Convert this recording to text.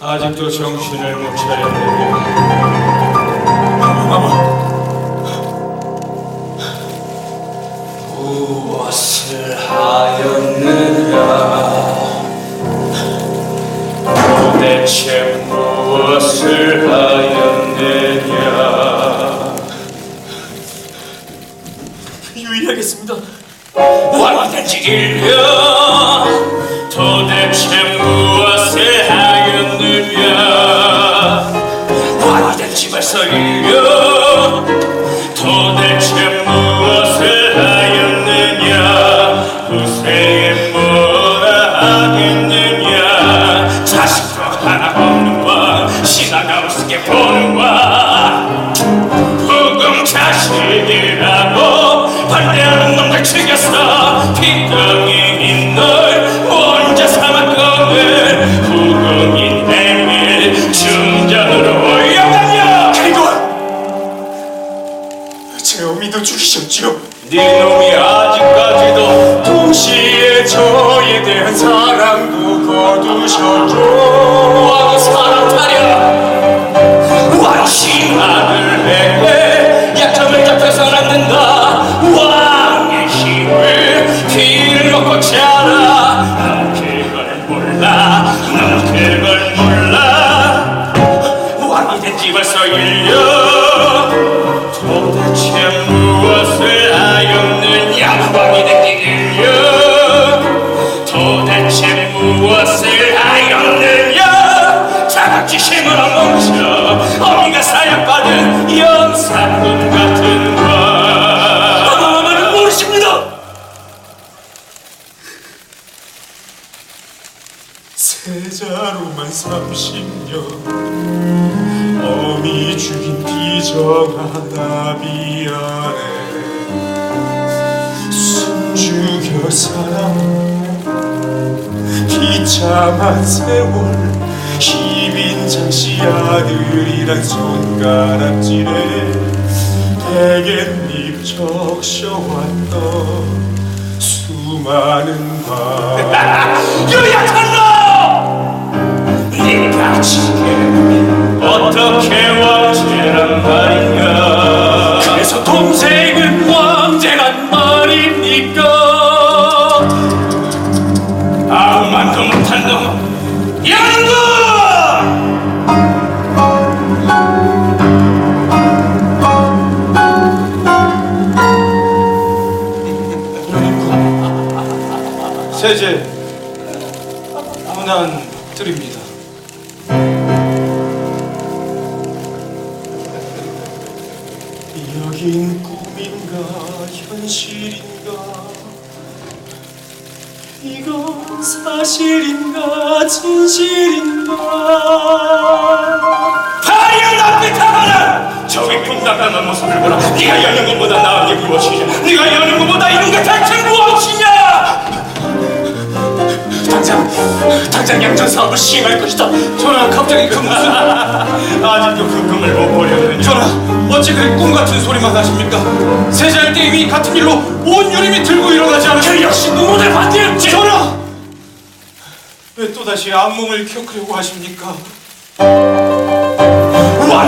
아직도 정신을 못 차렸는데 무엇을 하였느냐? 도대체 무엇을 하였느냐? 유의하겠습니다. 왕든지 일려 일려 도대체 무엇을 하였느냐? 후세에 뭐라 하겠느냐? 자식도 하나 없는 왕 신하가 우습게 보는 왕 후금 자식이라고 반대하는 놈들 죽였어. 피덩 제 어미도 죽이셨지요. 네 놈이 아직까지도 동시에 저에 대한 사랑도 거두셨죠. 왕이 사람 타려 왕 신하를 내게 약점을 잡혀선 안 된다. 왕의 힘을 빌놓고 자라. 넌 그걸 몰라. 넌 그걸 몰라. 왕이 된 지 벌써 1년 세자로만 30년. 어미 죽인 비정한 아비아에 숨죽여 사랑 비참한 세월 희빈 장씨 아들이란 손가락질에 대갯잎 적셔왔던 수많은 밤 유약한 놈! 네 긴 꿈인가 현실인가? 이건 사실인가 진실인가? 납득하거라! 저기 분당하는 모습을 보라. 네가 여는 것보다 나은 게 무엇이냐? 네가 여는 것보다 이런 게 대체 무엇이냐 당장 양전 사업을 시행할 것이다. 전하 갑자기 그 무슨 아직도 그 꿈을 못 보려느냐 전하 어찌 그리 꿈 같은 소리만 하십니까? 세자할 때 이미 같은 일로 온 유림이 들고 일어나지 않으 그 역시 누구를 반대했지! 전하! 왜 또다시 악몽을 기억하려고 하십니까? 왕신아